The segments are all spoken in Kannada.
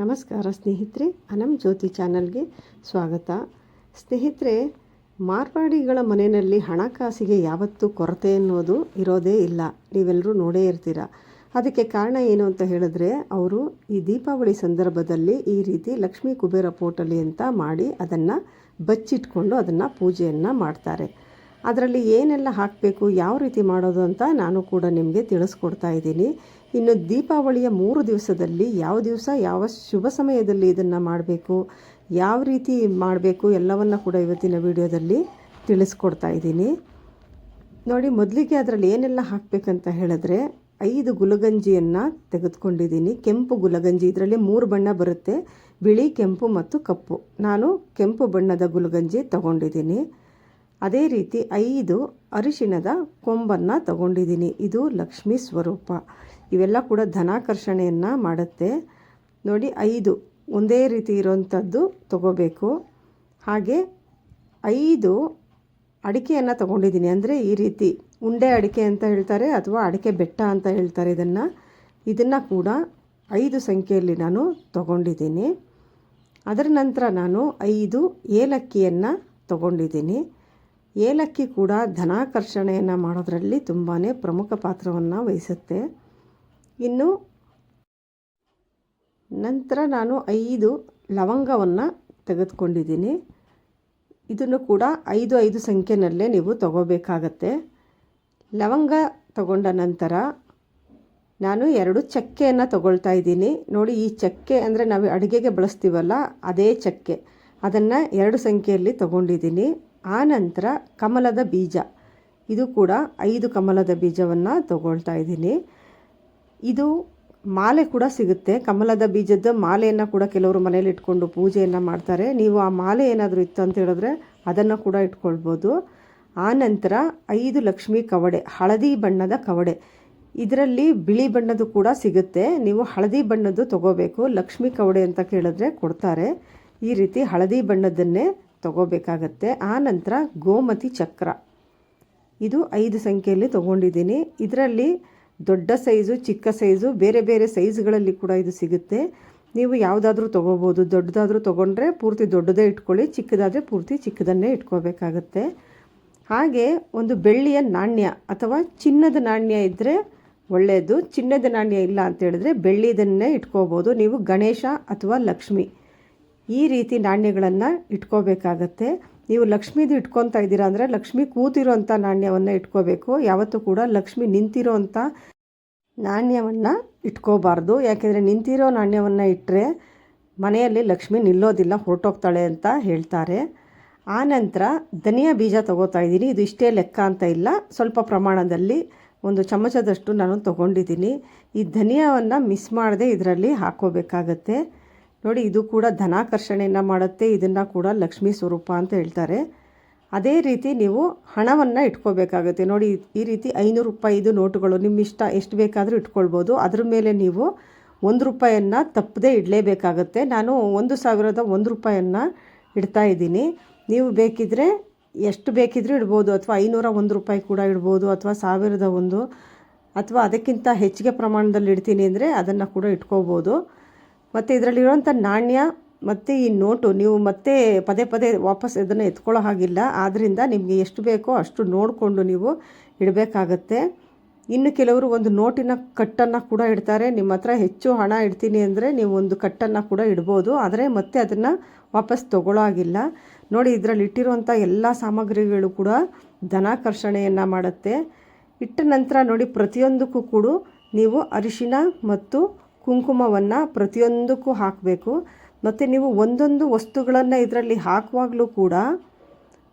ನಮಸ್ಕಾರ ಸ್ನೇಹಿತರೆ ಅನಂ ಜ್ಯೋತಿ ಚಾನಲ್ಗೆ ಸ್ವಾಗತ. ಸ್ನೇಹಿತರೆ, ಮಾರ್ವಾಡಿಗಳ ಮನೆಯಲ್ಲಿ ಹಣಕಾಸಿಗೆ ಯಾವತ್ತೂ ಕೊರತೆ ಅನ್ನೋದು ಇರೋದೇ ಇಲ್ಲ. ನೀವೆಲ್ಲರೂ ನೋಡೇ ಇರ್ತೀರ. ಅದಕ್ಕೆ ಕಾರಣ ಏನು ಅಂತ ಹೇಳಿದ್ರೆ, ಅವರು ಈ ದೀಪಾವಳಿ ಸಂದರ್ಭದಲ್ಲಿ ಈ ರೀತಿ ಲಕ್ಷ್ಮೀ ಕುಬೇರ ಪೋಟಲಿ ಅಂತ ಮಾಡಿ ಅದನ್ನು ಬಚ್ಚಿಟ್ಕೊಂಡು ಅದನ್ನು ಪೂಜೆಯನ್ನು ಮಾಡ್ತಾರೆ. ಅದರಲ್ಲಿ ಏನೆಲ್ಲ ಹಾಕಬೇಕು, ಯಾವ ರೀತಿ ಮಾಡೋದು ಅಂತ ನಾನು ಕೂಡ ನಿಮಗೆ ತಿಳಿಸ್ಕೊಡ್ತಾ ಇದ್ದೀನಿ. ಇನ್ನು ದೀಪಾವಳಿಯ ಮೂರು ದಿವಸದಲ್ಲಿ ಯಾವ ದಿವಸ, ಯಾವ ಶುಭ ಸಮಯದಲ್ಲಿ ಇದನ್ನು ಮಾಡಬೇಕು, ಯಾವ ರೀತಿ ಮಾಡಬೇಕು ಎಲ್ಲವನ್ನು ಕೂಡ ಇವತ್ತಿನ ವಿಡಿಯೋದಲ್ಲಿ ತಿಳಿಸ್ಕೊಡ್ತಾ ಇದ್ದೀನಿ. ನೋಡಿ, ಮೊದಲಿಗೆ ಅದರಲ್ಲಿ ಏನೆಲ್ಲ ಹಾಕಬೇಕಂತ ಹೇಳಿದ್ರೆ ಐದು ಗುಲಗಂಜಿಯನ್ನು ತೆಗೆದುಕೊಂಡಿದ್ದೀನಿ. ಕೆಂಪು ಗುಲಗಂಜಿ, ಇದರಲ್ಲಿ ಮೂರು ಬಣ್ಣ ಬರುತ್ತೆ. ಬಿಳಿ, ಕೆಂಪು ಮತ್ತು ಕಪ್ಪು. ನಾನು ಕೆಂಪು ಬಣ್ಣದ ಗುಲಗಂಜಿ ತಗೊಂಡಿದ್ದೀನಿ. ಅದೇ ರೀತಿ ಐದು ಅರಿಶಿಣದ ಕೊಂಬನ್ನು ತಗೊಂಡಿದ್ದೀನಿ. ಇದು ಲಕ್ಷ್ಮೀ ಸ್ವರೂಪ. ಇವೆಲ್ಲ ಕೂಡ ಧನಾಕರ್ಷಣೆಯನ್ನು ಮಾಡುತ್ತೆ. ನೋಡಿ, ಐದು ಒಂದೇ ರೀತಿ ಇರೋವಂಥದ್ದು ತಗೋಬೇಕು. ಹಾಗೆ ಐದು ಅಡಿಕೆಯನ್ನು ತಗೊಂಡಿದ್ದೀನಿ. ಅಂದರೆ ಈ ರೀತಿ ಉಂಡೆ ಅಡಿಕೆ ಅಂತ ಹೇಳ್ತಾರೆ ಅಥವಾ ಅಡಿಕೆ ಬೆಟ್ಟ ಅಂತ ಹೇಳ್ತಾರೆ ಇದನ್ನು. ಇದನ್ನು ಕೂಡ ಐದು ಸಂಖ್ಯೆಯಲ್ಲಿ ನಾನು ತಗೊಂಡಿದ್ದೀನಿ. ಅದರ ನಂತರ ನಾನು ಐದು ಏಲಕ್ಕಿಯನ್ನು ತಗೊಂಡಿದ್ದೀನಿ. ಏಲಕ್ಕಿ ಕೂಡ ಧನಾಕರ್ಷಣೆಯನ್ನು ಮಾಡೋದರಲ್ಲಿ ತುಂಬಾ ಪ್ರಮುಖ ಪಾತ್ರವನ್ನು ವಹಿಸುತ್ತೆ. ಇನ್ನು ನಂತರ ನಾನು ಐದು ಲವಂಗವನ್ನು ತೆಗೆದುಕೊಂಡಿದ್ದೀನಿ. ಇದನ್ನು ಕೂಡ ಐದು ಐದು ಸಂಖ್ಯೆನಲ್ಲೇ ನೀವು ತಗೋಬೇಕಾಗತ್ತೆ. ಲವಂಗ ತಗೊಂಡ ನಂತರ ನಾನು ಎರಡು ಚಕ್ಕೆಯನ್ನು ತಗೊಳ್ತಾ ಇದ್ದೀನಿ. ನೋಡಿ, ಈ ಚಕ್ಕೆ ಅಂದರೆ ನಾವು ಅಡುಗೆಗೆ ಬಳಸ್ತೀವಲ್ಲ, ಅದೇ ಚಕ್ಕೆ. ಅದನ್ನು ಎರಡು ಸಂಖ್ಯೆಯಲ್ಲಿ ತಗೊಂಡಿದ್ದೀನಿ. ಆ ನಂತರ ಕಮಲದ ಬೀಜ. ಇದು ಕೂಡ ಐದು ಕಮಲದ ಬೀಜವನ್ನು ತಗೊಳ್ತಾ ಇದ್ದೀನಿ. ಇದು ಮಾಲೆ ಕೂಡ ಸಿಗುತ್ತೆ. ಕಮಲದ ಬೀಜದ ಮಾಲೆಯನ್ನು ಕೂಡ ಕೆಲವರು ಮನೇಲಿ ಇಟ್ಕೊಂಡು ಪೂಜೆಯನ್ನು ಮಾಡ್ತಾರೆ. ನೀವು ಆ ಮಾಲೆ ಏನಾದರೂ ಇತ್ತು ಅಂತ ಹೇಳಿದ್ರೆ ಅದನ್ನು ಕೂಡ ಇಟ್ಕೊಳ್ಬೋದು. ನಂತರ ಐದು ಲಕ್ಷ್ಮಿ ಕವಡೆ, ಹಳದಿ ಬಣ್ಣದ ಕವಡೆ. ಇದರಲ್ಲಿ ಬಿಳಿ ಬಣ್ಣದ್ದು ಕೂಡ ಸಿಗುತ್ತೆ. ನೀವು ಹಳದಿ ಬಣ್ಣದ್ದು ತಗೋಬೇಕು. ಲಕ್ಷ್ಮಿ ಕವಡೆ ಅಂತ ಕೇಳಿದ್ರೆ ಕೊಡ್ತಾರೆ. ಈ ರೀತಿ ಹಳದಿ ಬಣ್ಣದನ್ನೇ ತಗೋಬೇಕಾಗತ್ತೆ. ಆ ನಂತರ ಗೋಮತಿ ಚಕ್ರ. ಇದು ಐದು ಸಂಖ್ಯೆಯಲ್ಲಿ ತೊಗೊಂಡಿದ್ದೀನಿ. ಇದರಲ್ಲಿ ದೊಡ್ಡ ಸೈಜು, ಚಿಕ್ಕ ಸೈಜು, ಬೇರೆ ಬೇರೆ ಸೈಜ್ಗಳಲ್ಲಿ ಕೂಡ ಇದು ಸಿಗುತ್ತೆ. ನೀವು ಯಾವುದಾದ್ರೂ ತೊಗೋಬೋದು. ದೊಡ್ಡದಾದರೂ ತೊಗೊಂಡ್ರೆ ಪೂರ್ತಿ ದೊಡ್ಡದೇ ಇಟ್ಕೊಳ್ಳಿ, ಚಿಕ್ಕದಾದರೆ ಪೂರ್ತಿ ಚಿಕ್ಕದನ್ನೇ ಇಟ್ಕೋಬೇಕಾಗತ್ತೆ. ಹಾಗೆ ಒಂದು ಬೆಳ್ಳಿಯ ನಾಣ್ಯ ಅಥವಾ ಚಿನ್ನದ ನಾಣ್ಯ ಇದ್ದರೆ ಒಳ್ಳೆಯದು ಚಿನ್ನದ ನಾಣ್ಯ ಇಲ್ಲ ಅಂತ ಹೇಳಿದ್ರೆ ಬೆಳ್ಳಿದನ್ನೇ ಇಟ್ಕೋಬೋದು. ನೀವು ಗಣೇಶ ಅಥವಾ ಲಕ್ಷ್ಮಿ ಈ ರೀತಿ ನಾಣ್ಯಗಳನ್ನು ಇಟ್ಕೋಬೇಕಾಗತ್ತೆ. ನೀವು ಲಕ್ಷ್ಮೀದು ಇಟ್ಕೊತಾ ಇದ್ದೀರಾ ಅಂದರೆ ಲಕ್ಷ್ಮಿ ಕೂತಿರೋಂಥ ನಾಣ್ಯವನ್ನು ಇಟ್ಕೋಬೇಕು. ಯಾವತ್ತೂ ಕೂಡ ಲಕ್ಷ್ಮಿ ನಿಂತಿರೋಂಥ ನಾಣ್ಯವನ್ನು ಇಟ್ಕೋಬಾರ್ದು. ಯಾಕೆಂದರೆ ನಿಂತಿರೋ ನಾಣ್ಯವನ್ನು ಇಟ್ಟರೆ ಮನೆಯಲ್ಲಿ ಲಕ್ಷ್ಮಿ ನಿಲ್ಲೋದಿಲ್ಲ, ಹೊರಟೋಗ್ತಾಳೆ ಅಂತ ಹೇಳ್ತಾರೆ. ಆ ನಂತರ ಧನಿಯಾ ಬೀಜ ತೊಗೋತಾ ಇದ್ದೀನಿ. ಇದು ಇಷ್ಟೇ ಲೆಕ್ಕ ಅಂತ ಇಲ್ಲ. ಸ್ವಲ್ಪ ಪ್ರಮಾಣದಲ್ಲಿ ಒಂದು ಚಮಚದಷ್ಟು ನಾನು ತೊಗೊಂಡಿದ್ದೀನಿ. ಈ ಧನಿಯಾವನ್ನು ಮಿಸ್ ಮಾಡದೆ ಇದರಲ್ಲಿ ಹಾಕ್ಕೋಬೇಕಾಗತ್ತೆ ನೋಡಿ, ಇದು ಕೂಡ ಧನಾಕರ್ಷಣೆಯನ್ನು ಮಾಡುತ್ತೆ. ಇದನ್ನು ಕೂಡ ಲಕ್ಷ್ಮೀ ಸ್ವರೂಪ ಅಂತ ಹೇಳ್ತಾರೆ. ಅದೇ ರೀತಿ ನೀವು ಹಣವನ್ನು ಇಟ್ಕೋಬೇಕಾಗುತ್ತೆ. ನೋಡಿ, ಈ ರೀತಿ ಐನೂರು ರೂಪಾಯಿದು ನೋಟುಗಳು ನಿಮ್ಮ ಇಷ್ಟ ಎಷ್ಟು ಬೇಕಾದರೂ ಇಟ್ಕೊಳ್ಬೋದು. ಅದ್ರ ಮೇಲೆ ನೀವು ಒಂದು ರೂಪಾಯಿಯನ್ನು ತಪ್ಪದೇ ಇಡಲೇಬೇಕಾಗತ್ತೆ. ನಾನು ಒಂದು ಸಾವಿರದ ಒಂದು ರೂಪಾಯನ್ನು ಇಡ್ತಾ ಇದ್ದೀನಿ. ನೀವು ಬೇಕಿದ್ದರೆ ಎಷ್ಟು ಬೇಕಿದ್ರೂ ಇಡ್ಬೋದು. ಅಥವಾ ಐನೂರ ಒಂದು ರೂಪಾಯಿ ಕೂಡ ಇಡ್ಬೋದು. ಅಥವಾ ಸಾವಿರದ ಒಂದು. ಅಥವಾ ಅದಕ್ಕಿಂತ ಹೆಚ್ಚಿಗೆ ಪ್ರಮಾಣದಲ್ಲಿ ಇಡ್ತೀನಿ ಅಂದರೆ ಅದನ್ನು ಕೂಡ ಇಟ್ಕೋಬೋದು ಮತ್ತು ಇದರಲ್ಲಿರುವಂಥ ನಾಣ್ಯ ಮತ್ತು ಈ ನೋಟು, ನೀವು ಮತ್ತೆ ಪದೇ ಪದೇ ವಾಪಸ್ ಇದನ್ನು ಎತ್ಕೊಳ್ಳೋ ಹಾಗಿಲ್ಲ. ಆದ್ದರಿಂದ ನಿಮಗೆ ಎಷ್ಟು ಬೇಕೋ ಅಷ್ಟು ನೋಡಿಕೊಂಡು ನೀವು ಇಡಬೇಕಾಗತ್ತೆ. ಇನ್ನು ಕೆಲವರು ಒಂದು ನೋಟಿನ ಕಟ್ಟನ್ನು ಕೂಡ ಇಡ್ತಾರೆ. ನಿಮ್ಮ ಹತ್ರ ಹೆಚ್ಚು ಹಣ ಇಡ್ತೀನಿ ಅಂದರೆ ನೀವು ಒಂದು ಕಟ್ಟನ್ನು ಕೂಡ ಇಡ್ಬೋದು. ಆದರೆ ಮತ್ತೆ ಅದನ್ನು ವಾಪಸ್ ತಗೊಳ್ಳೋ ಹಾಗಿಲ್ಲ. ನೋಡಿ, ಇದರಲ್ಲಿ ಇಟ್ಟಿರುವಂಥ ಎಲ್ಲ ಸಾಮಗ್ರಿಗಳು ಕೂಡ ಧನಾಕರ್ಷಣೆಯನ್ನು ಮಾಡುತ್ತೆ. ಇಟ್ಟ ನಂತರ ನೋಡಿ, ಪ್ರತಿಯೊಂದಕ್ಕೂ ಕೂಡ ನೀವು ಅರಿಶಿನ ಮತ್ತು ಕುಂಕುಮವನ್ನು ಪ್ರತಿಯೊಂದಕ್ಕೂ ಹಾಕಬೇಕು. ಮತ್ತು ನೀವು ಒಂದೊಂದು ವಸ್ತುಗಳನ್ನು ಇದರಲ್ಲಿ ಹಾಕುವಾಗಲೂ ಕೂಡ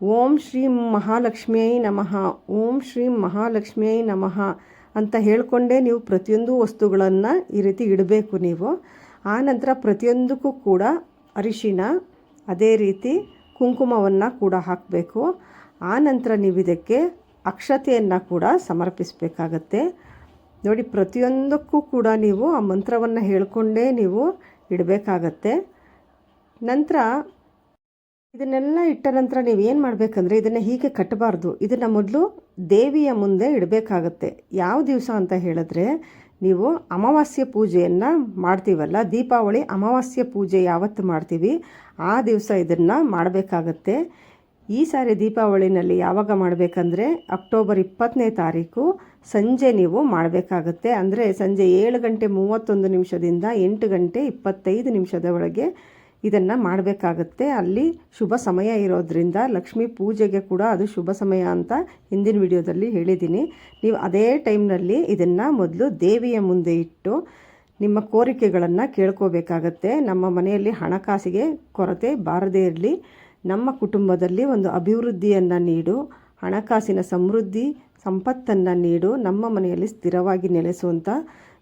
ಓಂ ಶ್ರೀ ಮಹಾಲಕ್ಷ್ಮಿಯೈ ನಮಃ, ಓಂ ಶ್ರೀ ಮಹಾಲಕ್ಷ್ಮಿಯೈ ನಮಃ ಅಂತ ಹೇಳಿಕೊಂಡೇ ನೀವು ಪ್ರತಿಯೊಂದು ವಸ್ತುಗಳನ್ನು ಈ ರೀತಿ ಇಡಬೇಕು ನೀವು. ಆನಂತರ ನಂತರ ಪ್ರತಿಯೊಂದಕ್ಕೂ ಕೂಡ ಅರಿಶಿನ, ಅದೇ ರೀತಿ ಕುಂಕುಮವನ್ನು ಕೂಡ ಹಾಕಬೇಕು. ಆನಂತರ ನಂತರ ನೀವು ಇದಕ್ಕೆ ಅಕ್ಷತೆಯನ್ನು ಕೂಡ ಸಮರ್ಪಿಸಬೇಕಾಗತ್ತೆ. ನೋಡಿ, ಪ್ರತಿಯೊಂದಕ್ಕೂ ಕೂಡ ನೀವು ಆ ಮಂತ್ರವನ್ನು ಹೇಳಿಕೊಂಡೇ ನೀವು ಇಡಬೇಕಾಗತ್ತೆ. ನಂತರ ಇದನ್ನೆಲ್ಲ ಇಟ್ಟ ನಂತರ ನೀವು ಏನು ಮಾಡಬೇಕಂದ್ರೆ, ಇದನ್ನು ಹೀಗೆ ಕಟ್ಟಬಾರ್ದು ಇದನ್ನು ಮೊದಲು ದೇವಿಯ ಮುಂದೆ ಇಡಬೇಕಾಗತ್ತೆ. ಯಾವ ದಿವಸ ಅಂತ ಹೇಳಿದ್ರೆ, ನೀವು ಅಮಾವಾಸ್ಯೆ ಪೂಜೆಯನ್ನು ಮಾಡ್ತೀವಲ್ಲ, ದೀಪಾವಳಿ ಅಮಾವಾಸ್ಯೆ ಪೂಜೆ ಯಾವತ್ತು ಮಾಡ್ತೀವಿ, ಆ ದಿವಸ ಇದನ್ನು ಮಾಡಬೇಕಾಗತ್ತೆ. ಈ ಸಾರಿ ದೀಪಾವಳಿನಲ್ಲಿ ಯಾವಾಗ ಮಾಡಬೇಕಂದ್ರೆ, ಅಕ್ಟೋಬರ್ ಇಪ್ಪತ್ತನೇ ತಾರೀಕು ಸಂಜೆ ನೀವು ಮಾಡಬೇಕಾಗುತ್ತೆ. ಅಂದರೆ ಸಂಜೆ ಏಳು ಗಂಟೆ ಮೂವತ್ತೊಂದು ನಿಮಿಷದಿಂದ ಎಂಟು ಗಂಟೆ ಇಪ್ಪತ್ತೈದು ನಿಮಿಷದ ಒಳಗೆ ಇದನ್ನು ಮಾಡಬೇಕಾಗತ್ತೆ. ಅಲ್ಲಿ ಶುಭ ಸಮಯ ಇರೋದ್ರಿಂದ ಲಕ್ಷ್ಮೀ ಪೂಜೆಗೆ ಕೂಡ ಅದು ಶುಭ ಸಮಯ ಅಂತ ಹಿಂದಿನ ವಿಡಿಯೋದಲ್ಲಿ ಹೇಳಿದ್ದೀನಿ. ನೀವು ಅದೇ ಟೈಮ್ನಲ್ಲಿ ಇದನ್ನು ಮೊದಲು ದೇವಿಯ ಮುಂದೆ ಇಟ್ಟು ನಿಮ್ಮ ಕೋರಿಕೆಗಳನ್ನು ಕೇಳ್ಕೋಬೇಕಾಗತ್ತೆ. ನಮ್ಮ ಮನೆಯಲ್ಲಿ ಹಣಕಾಸಿಗೆ ಕೊರತೆ ಬಾರದೇ ಇರಲಿ. ನಮ್ಮ ಕುಟುಂಬದಲ್ಲಿ ಒಂದು ಅಭಿವೃದ್ಧಿಯನ್ನು ನೀಡು. ಹಣಕಾಸಿನ ಸಮೃದ್ಧಿ ಸಂಪತ್ತನ್ನು ನೀಡು, ನಮ್ಮ ಮನೆಯಲ್ಲಿ ಸ್ಥಿರವಾಗಿ ನೆಲೆಸುವಂಥ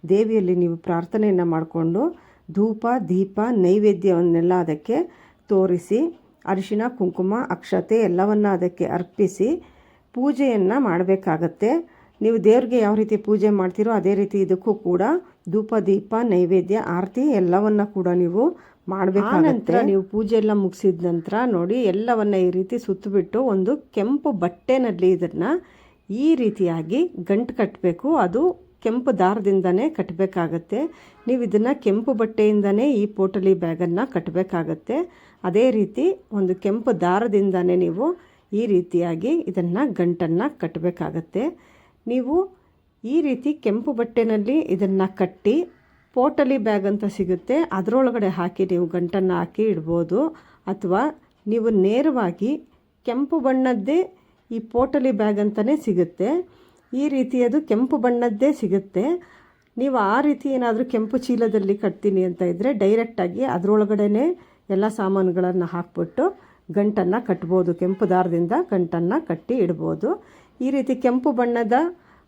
ದೇವಿಯಲ್ಲಿ ನೀವು ಪ್ರಾರ್ಥನೆಯನ್ನು ಮಾಡಿಕೊಂಡು ಧೂಪ, ದೀಪ, ನೈವೇದ್ಯವನ್ನೆಲ್ಲ ಅದಕ್ಕೆ ತೋರಿಸಿ ಅರಿಶಿನ ಕುಂಕುಮ, ಅಕ್ಷತೆ ಎಲ್ಲವನ್ನು ಅದಕ್ಕೆ ಅರ್ಪಿಸಿ ಪೂಜೆಯನ್ನು ಮಾಡಬೇಕಾಗತ್ತೆ. ನೀವು ದೇವ್ರಿಗೆ ಯಾವ ರೀತಿ ಪೂಜೆ ಮಾಡ್ತೀರೋ ಅದೇ ರೀತಿ ಇದಕ್ಕೂ ಕೂಡ ಧೂಪ, ದೀಪ, ನೈವೇದ್ಯ, ಆರತಿ ಎಲ್ಲವನ್ನ ಕೂಡ ನೀವು ಮಾಡಬೇಕಾಗತ್ತೆ. ನೀವು ಪೂಜೆ ಎಲ್ಲ ಮುಗಿಸಿದ ನಂತರ ನೋಡಿ ಎಲ್ಲವನ್ನ ಈ ರೀತಿ ಸುತ್ತಬಿಟ್ಟು ಒಂದು ಕೆಂಪು ಬಟ್ಟೆನಲ್ಲಿ ಇದನ್ನು ಈ ರೀತಿಯಾಗಿ ಗಂಟು ಕಟ್ಟಬೇಕು ಅದು ಕೆಂಪು ದಾರದಿಂದನೇ ಕಟ್ಟಬೇಕಾಗತ್ತೆ ನೀವು ಇದನ್ನು ಕೆಂಪು ಬಟ್ಟೆಯಿಂದನೇ ಈ ಪೋಟಲಿ ಬ್ಯಾಗನ್ನು ಕಟ್ಟಬೇಕಾಗತ್ತೆ ಅದೇ ರೀತಿ ಒಂದು ಕೆಂಪು ದಾರದಿಂದನೇ ನೀವು ಈ ರೀತಿಯಾಗಿ ಇದನ್ನು ಗಂಟನ್ನು ಕಟ್ಟಬೇಕಾಗತ್ತೆ ನೀವು ಈ ರೀತಿ ಕೆಂಪು ಬಟ್ಟೆನಲ್ಲಿ ಇದನ್ನು ಕಟ್ಟಿ ಪೋಟಲಿ ಬ್ಯಾಗ್ ಅಂತ ಸಿಗುತ್ತೆ. ಅದರೊಳಗಡೆ ಹಾಕಿ ನೀವು ಗಂಟನ್ನು ಹಾಕಿ ಇಡ್ಬೋದು. ಅಥವಾ ನೀವು ನೇರವಾಗಿ ಕೆಂಪು ಬಣ್ಣದ್ದೇ ಈ ಪೋಟಲಿ ಬ್ಯಾಗ್ ಅಂತಲೇ ಸಿಗುತ್ತೆ. ಈ ರೀತಿಯದು ಕೆಂಪು ಬಣ್ಣದ್ದೇ ಸಿಗುತ್ತೆ. ನೀವು ಆ ರೀತಿ ಏನಾದರೂ ಕೆಂಪು ಚೀಲದಲ್ಲಿ ಕಟ್ತೀನಿ ಅಂತ ಇದ್ದರೆ ಡೈರೆಕ್ಟಾಗಿ ಅದರೊಳಗಡೆ ಎಲ್ಲ ಸಾಮಾನುಗಳನ್ನು ಹಾಕ್ಬಿಟ್ಟು ಗಂಟನ್ನು ಕಟ್ಬೋದು. ಕೆಂಪು ದಾರದಿಂದ ಗಂಟನ್ನು ಕಟ್ಟಿ ಇಡ್ಬೋದು. ಈ ರೀತಿ ಕೆಂಪು ಬಣ್ಣದ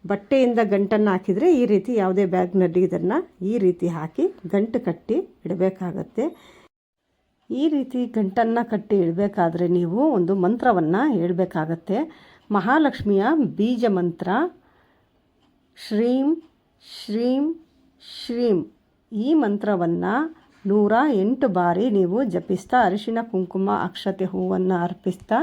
ಬಟ್ಟೆಯಿಂದ ಗಂಟನ್ನು ಹಾಕಿದರೆ ಈ ರೀತಿ ಯಾವುದೇ ಬ್ಯಾಗ್ನಲ್ಲಿ ಇದನ್ನು ಈ ರೀತಿ ಹಾಕಿ ಗಂಟು ಕಟ್ಟಿ ಇಡಬೇಕಾಗತ್ತೆ. ಈ ರೀತಿ ಗಂಟನ್ನು ಕಟ್ಟಿ ಇಡಬೇಕಾದ್ರೆ ನೀವು ಒಂದು ಮಂತ್ರವನ್ನು ಹೇಳಬೇಕಾಗತ್ತೆ. ಮಹಾಲಕ್ಷ್ಮಿಯ ಬೀಜ ಮಂತ್ರ, ಶ್ರೀಂ ಶ್ರೀಂ ಶ್ರೀಂ. ಈ ಮಂತ್ರವನ್ನು ನೂರ ಎಂಟು ಬಾರಿ ನೀವು ಜಪಿಸ್ತಾ ಅರಿಶಿನ ಕುಂಕುಮ, ಅಕ್ಷತೆ ಹೂವನ್ನು ಅರ್ಪಿಸ್ತಾ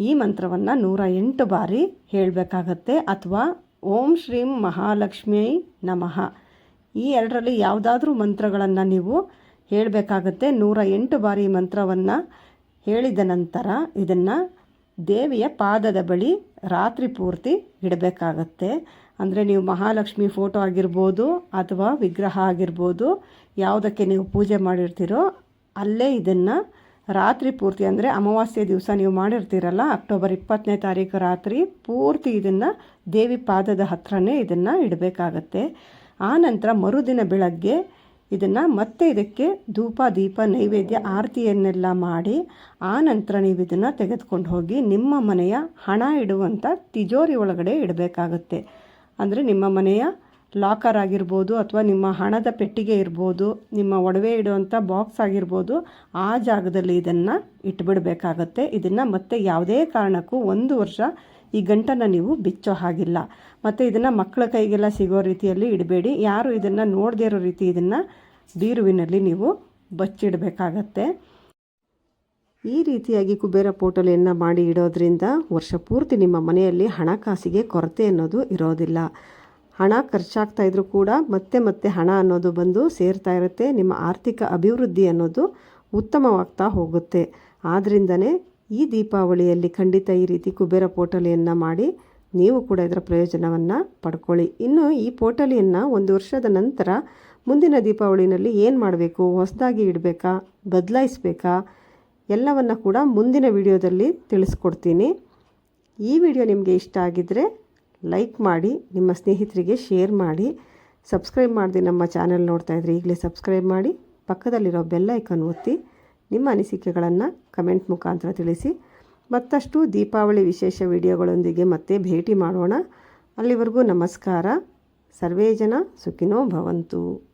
ಈ ಮಂತ್ರವನ್ನು ನೂರ ಎಂಟು ಬಾರಿ ಹೇಳಬೇಕಾಗತ್ತೆ. ಅಥವಾ ಓಂ ಶ್ರೀಂ ಮಹಾಲಕ್ಷ್ಮೀ ನಮಃ. ಈ ಎರಡರಲ್ಲಿ ಯಾವುದಾದ್ರೂ ಮಂತ್ರಗಳನ್ನು ನೀವು ಹೇಳಬೇಕಾಗತ್ತೆ. ನೂರ ಎಂಟು ಬಾರಿ ಮಂತ್ರವನ್ನು ಹೇಳಿದ ನಂತರ ಇದನ್ನು ದೇವಿಯ ಪಾದದ ಬಳಿ ರಾತ್ರಿ ಪೂರ್ತಿ ಇಡಬೇಕಾಗತ್ತೆ. ಅಂದರೆ ನೀವು ಮಹಾಲಕ್ಷ್ಮಿ ಫೋಟೋ ಆಗಿರ್ಬೋದು ಅಥವಾ ವಿಗ್ರಹ ಆಗಿರ್ಬೋದು, ಯಾವುದಕ್ಕೆ ನೀವು ಪೂಜೆ ಮಾಡಿರ್ತೀರೋ ಅಲ್ಲೇ ಇದನ್ನು ರಾತ್ರಿ ಪೂರ್ತಿ, ಅಂದರೆ ಅಮಾವಾಸ್ಯೆ ದಿವಸ ನೀವು ಮಾಡಿರ್ತೀರಲ್ಲ, ಅಕ್ಟೋಬರ್ ಇಪ್ಪತ್ತನೇ ತಾರೀಕು ರಾತ್ರಿ ಪೂರ್ತಿ ಇದನ್ನು ದೇವಿ ಪಾದದ ಹತ್ರನೇ ಇದನ್ನು ಇಡಬೇಕಾಗತ್ತೆ. ಆನಂತರ ನಂತರ ಮರುದಿನ ಬೆಳಗ್ಗೆ ಇದನ್ನು ಮತ್ತೆ ಇದಕ್ಕೆ ಧೂಪ, ದೀಪ, ನೈವೇದ್ಯ, ಆರತಿಯನ್ನೆಲ್ಲ ಮಾಡಿ ಆ ನಂತರ ನೀವು ಇದನ್ನು ತೆಗೆದುಕೊಂಡು ಹೋಗಿ ನಿಮ್ಮ ಮನೆಯ ಹಣ ಇಡುವಂಥ ತಿಜೋರಿ ಒಳಗಡೆ ಇಡಬೇಕಾಗತ್ತೆ. ಅಂದರೆ ನಿಮ್ಮ ಮನೆಯ ಲಾಕರ್ ಆಗಿರ್ಬೋದು ಅಥವಾ ನಿಮ್ಮ ಹಣದ ಪೆಟ್ಟಿಗೆ ಇರ್ಬೋದು, ನಿಮ್ಮ ಒಡವೆ ಇಡುವಂಥ ಬಾಕ್ಸ್ ಆಗಿರ್ಬೋದು, ಆ ಜಾಗದಲ್ಲಿ ಇದನ್ನು ಇಟ್ಬಿಡಬೇಕಾಗತ್ತೆ. ಇದನ್ನು ಮತ್ತೆ ಯಾವುದೇ ಕಾರಣಕ್ಕೂ ಒಂದು ವರ್ಷ ಈ ಗಂಟನ್ನು ನೀವು ಬಿಚ್ಚೋ ಹಾಗಿಲ್ಲ. ಮತ್ತು ಇದನ್ನು ಮಕ್ಕಳ ಕೈಗೆಲ್ಲ ಸಿಗೋ ರೀತಿಯಲ್ಲಿ ಇಡಬೇಡಿ. ಯಾರು ಇದನ್ನು ನೋಡದೇ ಇರೋ ರೀತಿ ಇದನ್ನು ಬೀರುವಿನಲ್ಲಿ ನೀವು ಬಚ್ಚಿಡಬೇಕಾಗತ್ತೆ. ಈ ರೀತಿಯಾಗಿ ಕುಬೇರ ಪೋಟಲಿಯನ್ನು ಮಾಡಿ ಇಡೋದ್ರಿಂದ ವರ್ಷ ಪೂರ್ತಿ ನಿಮ್ಮ ಮನೆಯಲ್ಲಿ ಹಣಕಾಸಿಗೆ ಕೊರತೆ ಅನ್ನೋದು ಇರೋದಿಲ್ಲ. ಹಣ ಖರ್ಚಾಗ್ತಾ ಇದ್ರೂ ಕೂಡ ಮತ್ತೆ ಮತ್ತೆ ಹಣ ಅನ್ನೋದು ಬಂದು ಸೇರ್ತಾ ಇರುತ್ತೆ. ನಿಮ್ಮ ಆರ್ಥಿಕ ಅಭಿವೃದ್ಧಿ ಅನ್ನೋದು ಉತ್ತಮವಾಗ್ತಾ ಹೋಗುತ್ತೆ. ಆದ್ದರಿಂದನೇ ಈ ದೀಪಾವಳಿಯಲ್ಲಿ ಖಂಡಿತ ಈ ರೀತಿ ಕುಬೇರ ಪೋರ್ಟಲಿಯನ್ನು ಮಾಡಿ ನೀವು ಕೂಡ ಇದರ ಪ್ರಯೋಜನವನ್ನು ಪಡ್ಕೊಳ್ಳಿ. ಇನ್ನು ಈ ಪೋರ್ಟಲಿಯನ್ನು ಒಂದು ವರ್ಷದ ನಂತರ ಮುಂದಿನ ದೀಪಾವಳಿನಲ್ಲಿ ಏನು ಮಾಡಬೇಕು? ಹೊಸದಾಗಿ ಇಡಬೇಕಾ? ಬದಲಾಯಿಸಬೇಕಾ? ಎಲ್ಲವನ್ನು ಕೂಡ ಮುಂದಿನ ವಿಡಿಯೋದಲ್ಲಿ ತಿಳಿಸ್ಕೊಡ್ತೀನಿ. ಈ ವಿಡಿಯೋ ನಿಮಗೆ ಇಷ್ಟ ಆಗಿದ್ದರೆ ಲೈಕ್ ಮಾಡಿ, ನಿಮ್ಮ ಸ್ನೇಹಿತರಿಗೆ ಶೇರ್ ಮಾಡಿ. ಸಬ್ಸ್ಕ್ರೈಬ್ ಮಾಡಿದೆ ನಮ್ಮ ಚಾನೆಲ್ ನೋಡ್ತಾ ಇದ್ದರೆ ಈಗಲೇ ಸಬ್ಸ್ಕ್ರೈಬ್ ಮಾಡಿ, ಪಕ್ಕದಲ್ಲಿರೋ ಬೆಲ್ ಐಕನ್ ಒತ್ತಿ. ನಿಮ್ಮ ಅನಿಸಿಕೆಗಳನ್ನು ಕಮೆಂಟ್ ಮುಖಾಂತರ ತಿಳಿಸಿ. ಮತ್ತಷ್ಟು ದೀಪಾವಳಿ ವಿಶೇಷ ವಿಡಿಯೋಗಳೊಂದಿಗೆ ಮತ್ತೆ ಭೇಟಿ ಮಾಡೋಣ. ಅಲ್ಲಿವರೆಗೂ ನಮಸ್ಕಾರ. ಸರ್ವೇ ಜನ ಸುಖಿನೋ ಭವಂತು.